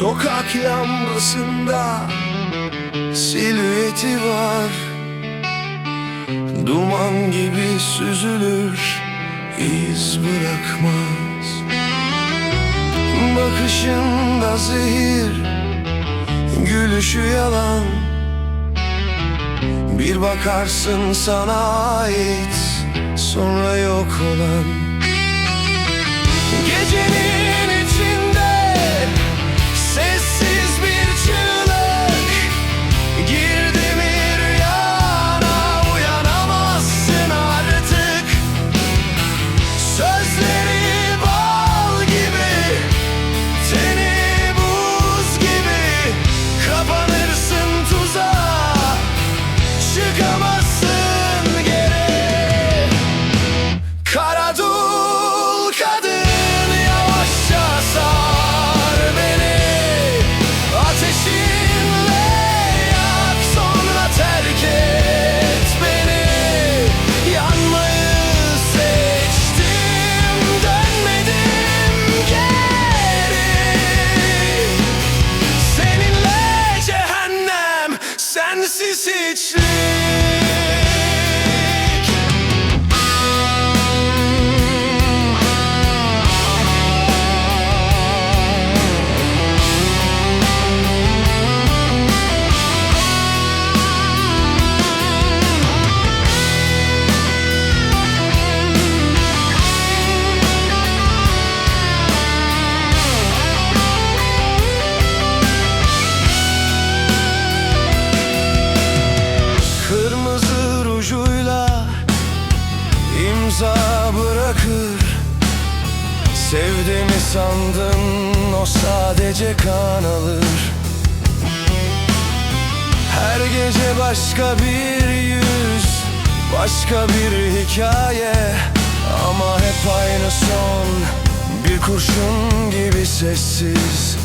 Sokak lambasında silüeti var. Duman gibi süzülür iz bırakmaz. Bakışında zehir Gülüşü yalan. Bir bakarsın sana ait Sonra yok olan Kırmızı rujuyla imza bırakır. Sevdiğimi sandın o sadece kan alır. Her gece başka bir yüz Başka bir hikaye. Ama hep aynı son Bir kurşun gibi sessiz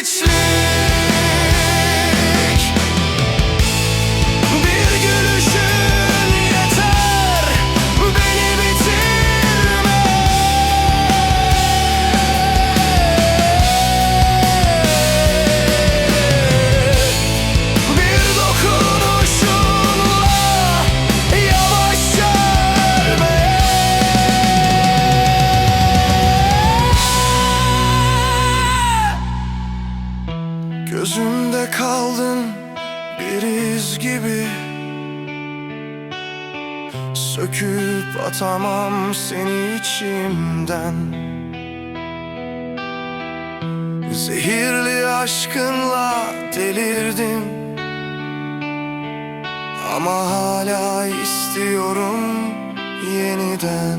it's true. Gözümde kaldın bir iz gibi. Söküp atamam seni içimden. Zehirli aşkınla delirdim. Ama hala istiyorum yeniden